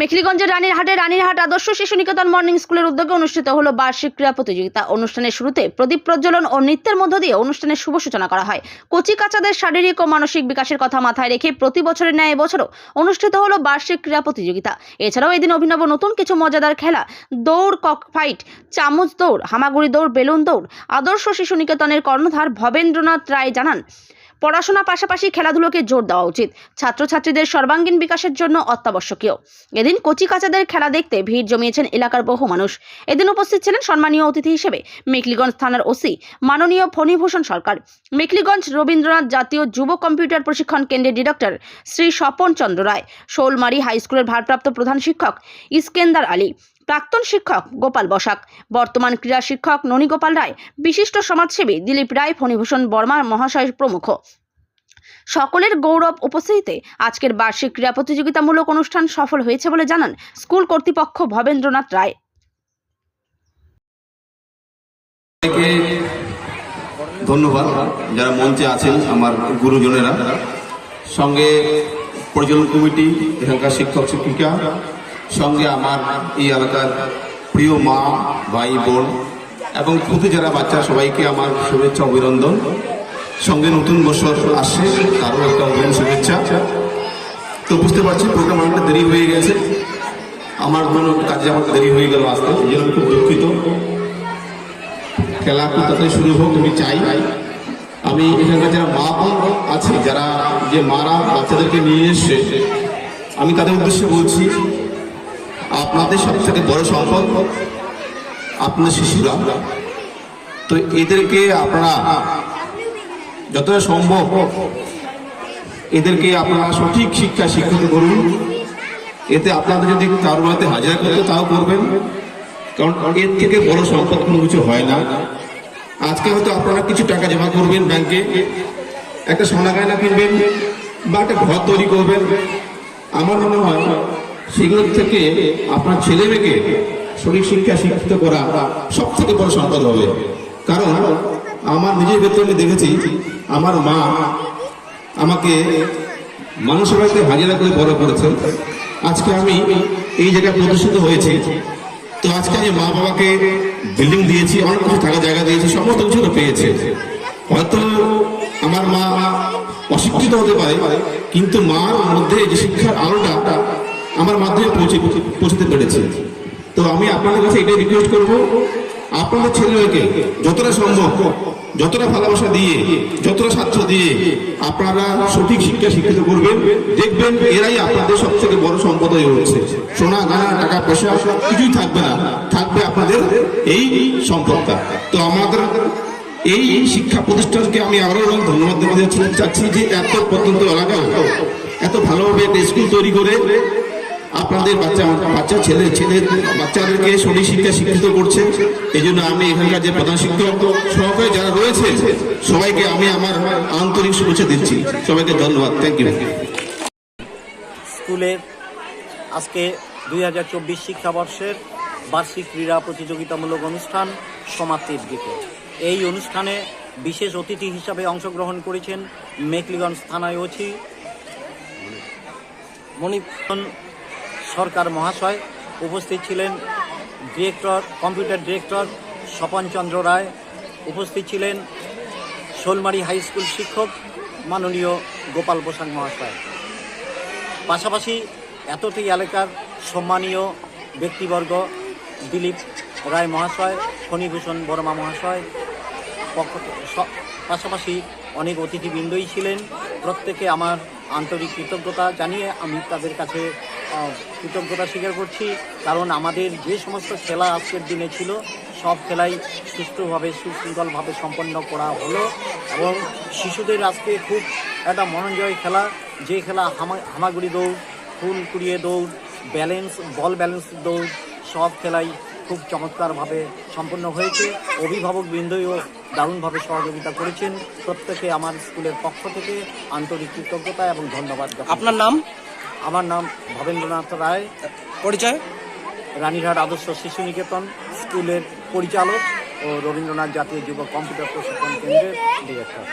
মেখলিগঞ্জের রানীরহাটে রানীরহাট আদর্শ শিশু নিকেতন মর্নিং স্কুলের উদ্যোগে অনুষ্ঠিত হলো বার্ষিক ক্রীড়া প্রতিযোগিতা। অনুষ্ঠানের শুরুতে প্রদীপ প্রজ্বলন ও নৃত্যের মধ্য দিয়ে অনুষ্ঠানের শুভ সূচনা করা হয়। কচি কাচাদের শারীরিক ও মানসিক বিকাশের কথা মাথায় রেখে প্রতি বছরের ন্যায় এবছরও অনুষ্ঠিত হলো বার্ষিক ক্রীড়া প্রতিযোগিতা। এছাড়াও এদিন অভিনব নতুন কিছু মজাদার খেলা, দৌড় কক ফাইট চামচ দৌড়, হামাগুড়ি দৌড়, বেলুন দৌড়, আদর্শ শিশু নিকেতনের কর্ণধার ভবেন্দ্রনাথ রায় জানান পড়াশোনা পাশাপাশি খেলাধুলোকে জোর দেওয়া উচিত। ছাত্রছাত্রীদের সর্বাঙ্গীন বিকাশের জন্য অত্যাবশ্যকীয়। এদিন কচি কাচাদের খেলা দেখতে ভিড় জমিয়েছেন এলাকার বহু মানুষ। এদিন উপস্থিত ছিলেন সম্মানীয় অতিথি হিসেবে মেখলিগঞ্জ থানার ওসি মাননীয় ফণীভূষণ সরকার। মেখলিগঞ্জ রবীন্দ্রনাথ জাতীয় যুব কম্পিউটার প্রশিক্ষণ কেন্দ্রের ডিরেক্টর শ্রী স্বপন চন্দ্র রায়, শোলমারি হাই স্কুলের ভারপ্রাপ্ত প্রধান শিক্ষক ইস্কেন্দার আলী প্রাক্তন শিক্ষক গোপাল বসাক, বর্তমান ক্রীড়া শিক্ষক ননীগোপাল রায়, বিশিষ্ট সমাজসেবী দিলীপ রায়, ফণীভূষণ বর্মা মহাশয় প্রমুখ। সকলের গৌরব উপস্থিতিতে আজকের বার্ষিক ক্রীড়া প্রতিযোগিতামূলক অনুষ্ঠান সফল হয়েছে বলে জানান স্কুল কর্তৃপক্ষ ভবেন্দ্রনাথ রায়। ধন্যবাদ, যারা মঞ্চে আছেন আমার গুরুজনেরা। সঙ্গে পরিচালন কমিটি, এখানকার শিক্ষক শিক্ষিকা সঙ্গে আমার এই এলাকার প্রিয় মা, ভাই, বোন এবং প্রতি যারা বাচ্চা সবাইকে আমার শুভেচ্ছা, অভিনন্দন। সঙ্গে নতুন বছর আসছে, তারও একটা অভিনন্দন শুভেচ্ছা। তো বুঝতে পারছি প্রোগ্রাম অনেকটা দেরি হয়ে গেছে। আমার কোনো কাজে আমার দেরি হয়ে গেল আসতে এই জন্য খুব দুঃখিত। খেলা খুব শুরু হোক, আমি চাই। আমি এখানকার যারা মা বোন আছে, যারা যে মারা বাচ্চাদেরকে নিয়ে এসছে, আমি তাদের উদ্দেশ্যে বলছি আপনাদের সব থেকে বড় সম্পদ আপনার শিশুরা। তো এদেরকে আপনারা যতটা সম্ভব এদেরকে আপনারা সঠিক শিক্ষা শিক্ষিত করুন। এতে আপনাদের যদি কারোর বাড়িতে হাজিরা করতে তাও করবেন। কারণ এর থেকে বড় সম্পদ কোনো কিছু হয় না। আজকে হয়তো আপনারা কিছু টাকা জমা করবেন ব্যাংকে, একটা সোনা গয়না কিনবেন বা একটা ঘর তৈরি করবেন। আমার মনে হয় সেগুলোর থেকে আপনার ছেলে মেয়েকে শরীর শিক্ষা শিক্ষিত করা সব থেকে বড় সম্পদ হবে। কারণ আমার নিজের ক্ষেত্রে আমি দেখেছি, আমার মা আমাকে মানুষের বাড়িতে হাজিরা করে বড় করেছে। আজকে আমি এই জায়গায় প্রদর্শিত হয়েছি। তো আজকে আমি মা বাবাকে বিল্ডিং দিয়েছি, অনেক কিছু থাকার জায়গা দিয়েছি, সমস্ত কিছু পেয়েছে। হয়তো আমার মা অশিক্ষিত হতে পারে, কিন্তু মার মধ্যে যে শিক্ষার আলোটা আমার মাধ্যমে পৌঁছে পৌঁছতে পেরেছে। তো আমি আপনাদের কাছে এটাই রিকোয়েস্ট করব, আপনাদের ছেলে মেয়েকে যতটা সম্ভব, যতটা ভালোবাসা দিয়ে, যতটা স্বার্থ দিয়ে আপনারা সঠিক শিক্ষা শিক্ষিত করবেন, দেখবেন এরাই আপনাদের সব থেকে বড় সম্পদ হয়ে উঠছে। সোনা গানা টাকা, পয়সা, কিছুই থাকবে না, থাকবে আপনাদের এই সম্পদটা। তো আমাদের এই শিক্ষা প্রতিষ্ঠানকে আমি আরও ধন্যবাদ দেওয়া চাচ্ছি যে এত প্রত্যন্ত এলাকায় এত ভালোভাবে একটা স্কুল তৈরি করে আপনাদের বাচ্চা বাচ্চা, ছেলে ছেলে, বাচ্চাদেরকে শরীর শিক্ষা শিক্ষিত করছে। এই জন্য আমি এখানকার যে প্রধান শিক্ষক, সহকারী যারা রয়েছে, সবাইকে আমি আমার আন্তরিক শুভেচ্ছা দিচ্ছি। সবাইকে ধন্যবাদ। থ্যাংক ইউ স্কুলের আজকে দুই হাজার চব্বিশ শিক্ষাবর্ষের বার্ষিক ক্রীড়া প্রতিযোগিতামূলক অনুষ্ঠান সমাপ্তির দিকে। এই অনুষ্ঠানে বিশেষ অতিথি হিসাবে অংশগ্রহণ করেছেন মেকলিগঞ্জ থানায় ওছি মণিপুর সরকার মহাশয় উপস্থিত ছিলেন director, computer director Swapan Chandra Roy, উপস্থিত ছিলেন শোলমারি হাই স্কুল শিক্ষক মাননীয় গোপাল বসাক মহাশয়। পাশাপাশি এতটি এলাকার সম্মানীয় ব্যক্তিবর্গ দিলীপ রায় মহাশয়, ফণীভূষণ বর্মা মহাশয় পাশাপাশি অনেক অতিথিবৃন্দই ছিলেন। প্রত্যেকে আমার আন্তরিক কৃতজ্ঞতা জানিয়ে আমি তাদের কাছে কৃতজ্ঞতা স্বীকার করছি। কারণ আমাদের যে সমস্ত খেলা আজকের দিনে ছিল, সব খেলাই সুষ্ঠুভাবে, সুশৃঙ্খলভাবে সম্পন্ন করা হলো। এবং শিশুদের আজকে খুব একটা মনোজয় খেলা, যে খেলা হামা, হামাগুড়ি দৌড়, ফুল কুড়িয়ে দৌড় ব্যালেন্স বল ব্যালেন্স দৌড়, সব খেলাই খুব চমৎকারভাবে সম্পন্ন হয়েছে। অভিভাবক বৃন্দও দারুণভাবে সহযোগিতা করেছেন। প্রত্যেকে আমার স্কুলের পক্ষ থেকে আন্তরিক কৃতজ্ঞতা এবং ধন্যবাদ আপনার নাম? আমার নাম ভবেন্দ্রনাথ রায়। পরিচয়? রানীঘাট আদর্শ শিশু নিকেতন স্কুলের পরিচালক ও রবীন্দ্রনাথ জাতীয় যুব কম্পিউটার প্রশিক্ষণ কেন্দ্রের ডিরেক্টর